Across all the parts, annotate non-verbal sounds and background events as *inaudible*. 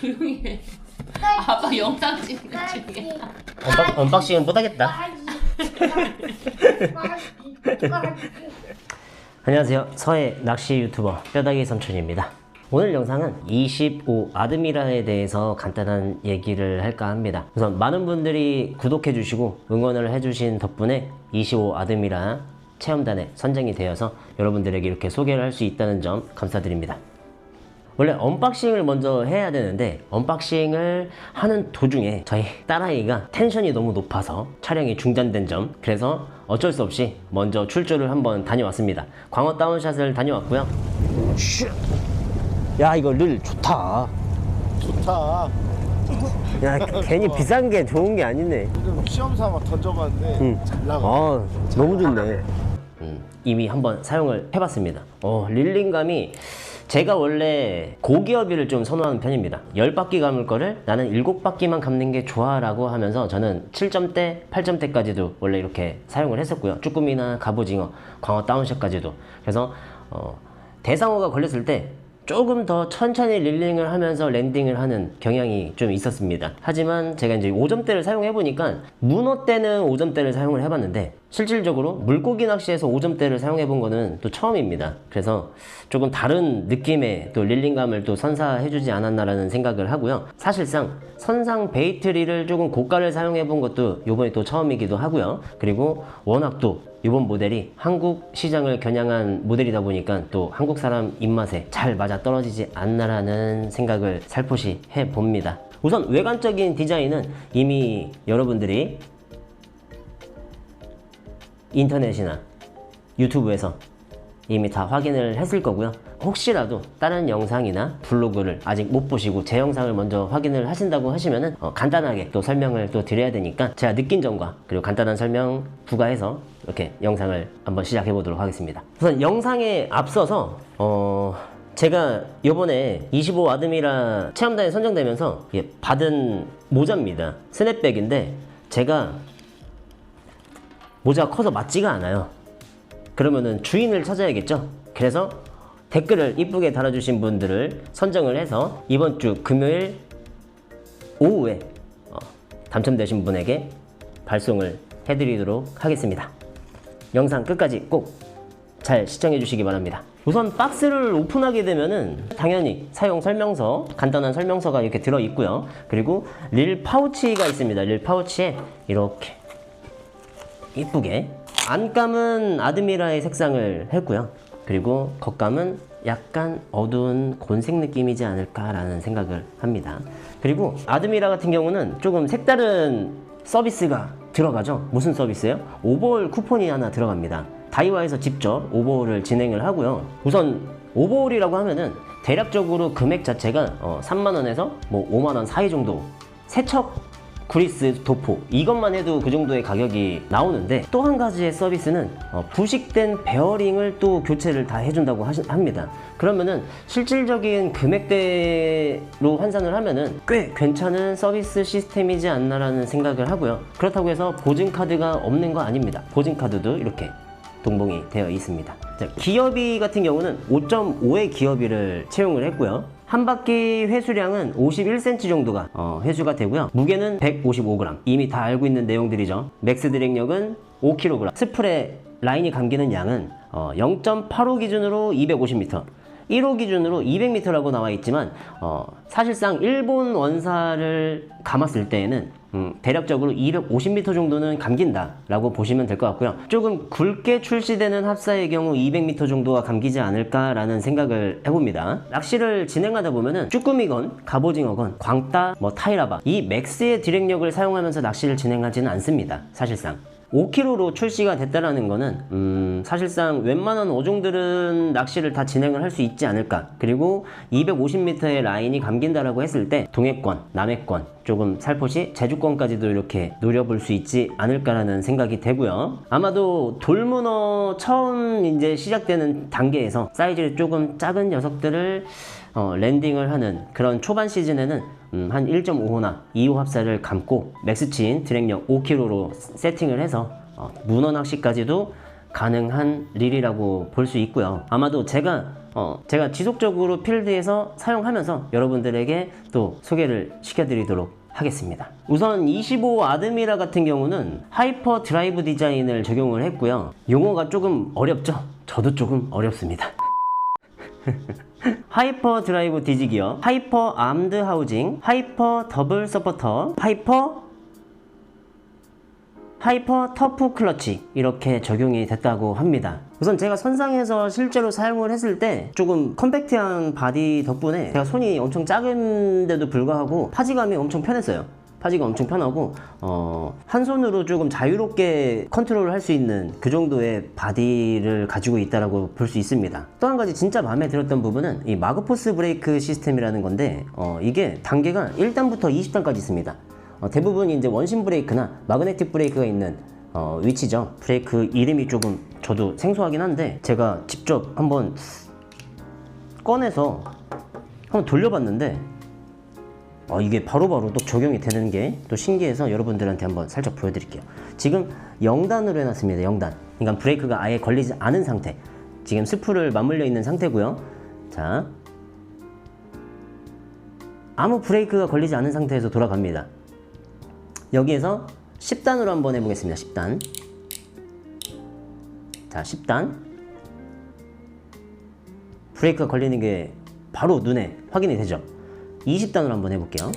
조용히 해. 아빠 영상 찍는 중이야. 언박, 언박싱은 못하겠다. 안녕하세요. 서해 낚시 유튜버 뼈다귀 삼촌입니다. 오늘 영상은 25 아드미라에 대해서 간단한 얘기를 할까 합니다. 우선 많은 분들이 구독해 주시고 응원을 해 주신 덕분에 25 아드미라 체험단에 선정이 되어서 여러분들에게 이렇게 소개를 할 수 있다는 점 감사드립니다. 원래 언박싱을 먼저 해야 되는데 언박싱을 하는 도중에 저희 딸아이가 텐션이 너무 높아서 촬영이 중단된 점 그래서 어쩔 수 없이 먼저 출조를 한번 다녀왔습니다 광어 다운샷을 다녀왔고요 야 이거 릴 좋다 좋다. 야 괜히 *laughs* 비싼 게 좋은 게 아니네 시험 삼아 던져봤는데 응. 잘 나가. 아 너무 좋네 *laughs* 음, 이미 한번 사용을 해봤습니다 어, 릴링감이 제가 원래 고기어비를 좀 선호하는 편입니다. 10바퀴 감을 거를 나는 7바퀴만 감는 게 좋아 라고 하면서 저는 7점대 8점대까지도 원래 이렇게 사용을 했었고요. 쭈꾸미나 갑오징어 광어 다운샷까지도. 그래서 어, 대상어가 걸렸을 때 조금 더 천천히 릴링을 하면서 랜딩을 하는 경향이 좀 있었습니다. 하지만 제가 이제 5점대를 사용해 보니까 문어 때는 5점대를 사용을 해봤는데 실질적으로 물고기 낚시에서 5점대를 사용해 본 거는 또 처음입니다. 그래서 조금 다른 느낌의 또 릴링감을 또 선사해 주지 않았나라는 생각을 하고요. 사실상 선상 베이트리를 조금 고가를 사용해 본 것도 이번이 또 처음이기도 하고요. 그리고 워낙 또 이번 모델이 한국 시장을 겨냥한 모델이다 보니까 또 한국 사람 입맛에 잘 맞아 떨어지지 않나라는 생각을 살포시 해 봅니다. 우선 외관적인 디자인은 이미 여러분들이 인터넷이나 유튜브에서 이미 다 확인을 했을 거고요. 혹시라도 다른 영상이나 블로그를 아직 못 보시고 제 영상을 먼저 확인을 하신다고 하시면은 어, 간단하게 또 설명을 또 드려야 되니까 제가 느낀 점과 그리고 간단한 설명 부과해서 이렇게 영상을 한번 시작해 보도록 하겠습니다. 우선 영상에 앞서서 어 제가 요번에 25 아드미라 체험단에 선정되면서 예, 받은 모자입니다. 스냅백인데 제가 모자가 커서 맞지가 않아요. 그러면은 주인을 찾아야겠죠? 그래서 댓글을 이쁘게 달아주신 분들을 선정을 해서 이번 주 금요일 오후에 어, 당첨되신 분에게 발송을 해드리도록 하겠습니다. 영상 끝까지 꼭 잘 시청해 주시기 바랍니다. 우선 박스를 오픈하게 되면은 당연히 사용 설명서, 간단한 설명서가 이렇게 들어 있고요. 그리고 릴 파우치가 있습니다. 릴 파우치에 이렇게 이쁘게 안감은 아드미라의 색상을 했고요. 그리고 겉감은 약간 어두운 곤색 느낌이지 않을까라는 생각을 합니다. 그리고 아드미라 같은 경우는 조금 색다른 서비스가 들어가죠. 무슨 서비스예요? 오버홀 쿠폰이 하나 들어갑니다. 다이와에서 직접 오버홀을 진행을 하고요. 우선 오버홀이라고 하면은 대략적으로 금액 자체가 어, 3만 원에서 뭐 5만 원 사이 정도 세척 구리스 도포. 이것만 해도 그 정도의 가격이 나오는데 또 한 가지의 서비스는 어, 부식된 베어링을 또 교체를 다 해준다고 하시, 합니다. 그러면은 실질적인 금액대로 환산을 하면은 꽤 괜찮은 서비스 시스템이지 않나라는 생각을 하고요. 그렇다고 해서 보증카드가 없는 거 아닙니다. 보증카드도 이렇게 동봉이 되어 있습니다. 자, 기어비 같은 경우는 5.5의 기어비를 채용을 했고요 한 바퀴 회수량은 51cm 정도가 어, 회수가 되고요. 무게는 155g. 이미 다 알고 있는 내용들이죠. 맥스 드랙력은 5kg. 스프레 라인이 감기는 양은 어, 0.85 기준으로 250m. 1호 기준으로 200m라고 나와 있지만 어, 사실상 일본 원사를 감았을 때에는 음, 대략적으로 250m 정도는 감긴다 라고 보시면 될 것 같고요. 조금 굵게 출시되는 합사의 경우 200m 정도가 감기지 않을까 라는 생각을 해봅니다. 낚시를 진행하다 보면은 쭈꾸미건, 갑오징어건, 광따, 뭐 타이라바 이 맥스의 디렉력을 사용하면서 낚시를 진행하지는 않습니다. 사실상. 5kg로 출시가 됐다라는 거는 음, 사실상 웬만한 어종들은 낚시를 다 진행을 할 수 있지 않을까. 그리고 250m의 라인이 감긴다라고 했을 때 동해권, 남해권 조금 살포시 제주권까지도 이렇게 노려볼 수 있지 않을까라는 생각이 되고요. 아마도 돌문어 처음 이제 시작되는 단계에서 사이즈를 조금 작은 녀석들을 어, 랜딩을 하는 그런 초반 시즌에는 음, 한 1.5호나 2호 합사를 감고 맥스치인 드랙력 5kg로 세팅을 해서 어, 문어 낚시까지도 가능한 릴이라고 볼 수 있고요. 아마도 제가 어, 제가 지속적으로 필드에서 사용하면서 여러분들에게 또 소개를 시켜드리도록 하겠습니다. 우선 25 아드미라 같은 경우는 하이퍼 드라이브 디자인을 적용을 했고요. 용어가 조금 어렵죠? 저도 조금 어렵습니다. *laughs* 하이퍼 드라이브 디지 기어, 하이퍼 암드 하우징, 하이퍼 더블 서포터, 하이퍼 하이퍼 터프 클러치 이렇게 적용이 됐다고 합니다. 우선 제가 선상에서 실제로 사용을 했을 때 조금 컴팩트한 바디 덕분에 제가 손이 엄청 작은데도 불구하고 파지감이 엄청 편했어요. 파지가 엄청 편하고 어, 한 손으로 조금 자유롭게 컨트롤을 할 수 있는 그 정도의 바디를 가지고 있다라고 볼 수 있습니다. 또 한 가지 진짜 마음에 들었던 부분은 이 마그포스 브레이크 시스템이라는 건데 어, 이게 단계가 1단부터 20단까지 있습니다. 어, 대부분 이제 원심 브레이크나 마그네틱 브레이크가 있는 어, 위치죠. 브레이크 이름이 조금 저도 생소하긴 한데 제가 직접 한번 꺼내서 한번 돌려봤는데 어, 이게 바로바로 또 적용이 되는 게 또 신기해서 여러분들한테 한번 살짝 보여드릴게요. 지금 0단으로 해놨습니다. 0단. 그러니까 브레이크가 아예 걸리지 않은 상태. 지금 스프를 맞물려 있는 상태고요. 자, 아무 브레이크가 걸리지 않은 상태에서 돌아갑니다. 여기에서 10단으로 한번 해보겠습니다. 10단. 자, 10단. 브레이크가 걸리는 게 바로 눈에 확인이 되죠. 20단으로 한번 해볼게요.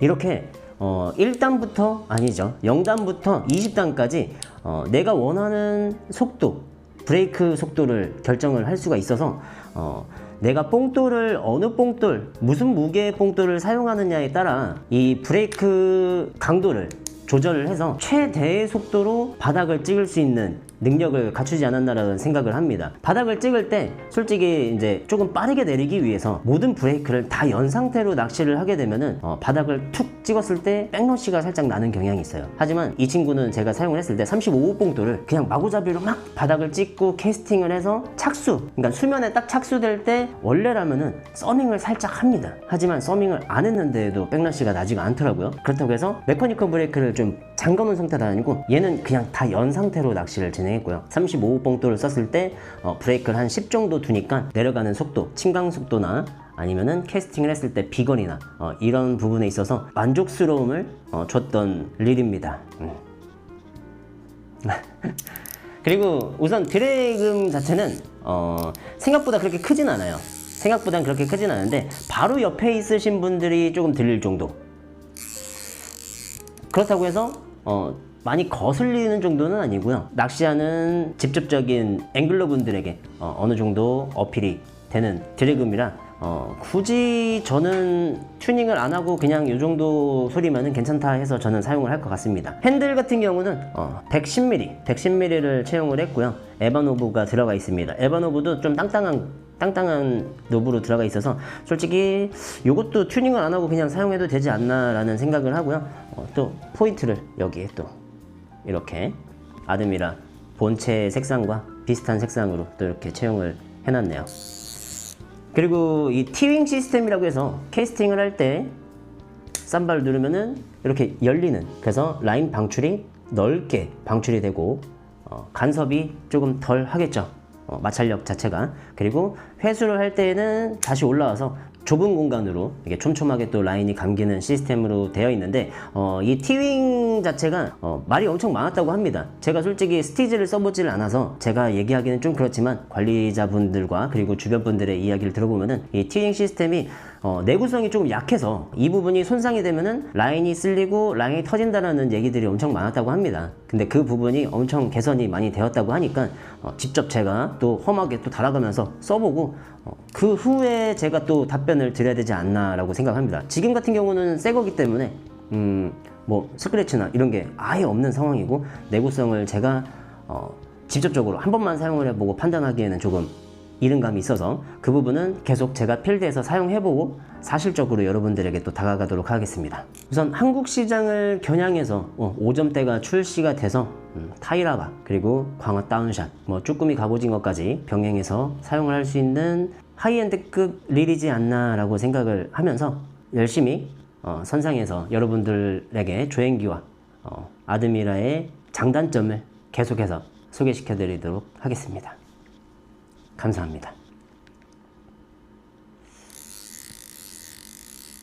이렇게 어, 1단부터 아니죠. 0단부터 20단까지 어, 내가 원하는 속도, 브레이크 속도를 결정을 할 수가 있어서 어, 내가 뽕돌을 어느 뽕돌, 무슨 무게의 뽕돌을 사용하느냐에 따라 이 브레이크 강도를 조절을 해서 최대의 속도로 바닥을 찍을 수 있는 능력을 갖추지 않았나라는 생각을 합니다. 바닥을 찍을 때 솔직히 이제 조금 빠르게 내리기 위해서 모든 브레이크를 다 연 상태로 낚시를 하게 되면은 어, 바닥을 툭 찍었을 때 백러시가 살짝 나는 경향이 있어요. 하지만 이 친구는 제가 사용을 했을 때 35호 봉돌을 그냥 마구잡이로 막 바닥을 찍고 캐스팅을 해서 착수, 그러니까 수면에 딱 착수될 때 원래라면은 서밍을 살짝 합니다. 하지만 서밍을 안 했는데도 백러시가 나지가 않더라고요. 그렇다고 해서 메커니컬 브레이크를 좀 잠궈놓은 상태가 아니고 얘는 그냥 다 연 상태로 낚시를 진행 했고요. 35호 봉돌을 썼을 때 어, 브레이크를 한 10 정도 두니까 내려가는 속도, 침강 속도나 아니면은 캐스팅을 했을 때 비거리나 어, 이런 부분에 있어서 만족스러움을 어, 줬던 릴입니다. 음. *laughs* 그리고 우선 드래금 자체는 어, 생각보다 그렇게 크진 않아요. 생각보다는 그렇게 크진 않은데 바로 옆에 있으신 분들이 조금 들릴 정도. 그렇다고 해서 어, 많이 거슬리는 정도는 아니고요. 낚시하는 직접적인 앵글러 분들에게 어, 느 정도 어필이 되는 드래금이라 어, 굳이 저는 튜닝을 안 하고 그냥 이 정도 소리면은 괜찮다 해서 저는 사용을 할 것 같습니다. 핸들 같은 경우는 어, 110mm, 110mm를 채용을 했고요. 에바노브가 들어가 있습니다. 에바노브도 좀 땅땅한 땅땅한 노브로 들어가 있어서 솔직히 이것도 튜닝을 안 하고 그냥 사용해도 되지 않나 라는 생각을 하고요. 어, 또 포인트를 여기에 또 이렇게 아드미라 본체 색상과 비슷한 색상으로 또 이렇게 채용을 해놨네요. 그리고 이 티윙 시스템이라고 해서 캐스팅을 할때 쌈발 누르면은 이렇게 열리는 그래서 라인 방출이 넓게 방출이 되고 어, 간섭이 조금 덜 하겠죠 어, 마찰력 자체가 그리고 회수를 할 때에는 다시 올라와서 좁은 공간으로 이게 촘촘하게 또 라인이 감기는 시스템으로 되어 있는데 어, 이 티윙 자체가 어, 말이 엄청 많았다고 합니다. 제가 솔직히 스티즈를 써보질 않아서 제가 얘기하기는 좀 그렇지만 관리자분들과 그리고 주변 분들의 이야기를 들어보면은 이 티윙 시스템이 어, 내구성이 조금 약해서 이 부분이 손상이 되면은 라인이 쓸리고 라인이 터진다라는 얘기들이 엄청 많았다고 합니다. 근데 그 부분이 엄청 개선이 많이 되었다고 하니까 어, 직접 제가 또 험하게 또 달아가면서 써보고 어, 그 후에 제가 또 답변을 드려야 되지 않나라고 생각합니다. 지금 같은 경우는 새 거기 때문에 음, 뭐 스크래치나 이런 게 아예 없는 상황이고 내구성을 제가 어, 직접적으로 한 번만 사용을 해보고 판단하기에는 조금 이른감이 있어서 그 부분은 계속 제가 필드에서 사용해보고 사실적으로 여러분들에게 또 다가가도록 하겠습니다. 우선 한국 시장을 겨냥해서 어, 5점대가 출시가 돼서 음, 타이라바 그리고 광어 다운샷 뭐 쭈꾸미 갑오징어까지 병행해서 사용을 할 수 있는 하이엔드급 릴이지 않나 라고 생각을 하면서 열심히 어, 선상에서 여러분들에게 조행기와 어, 아드미라의 장단점을 계속해서 소개시켜 드리도록 하겠습니다. 감사합니다.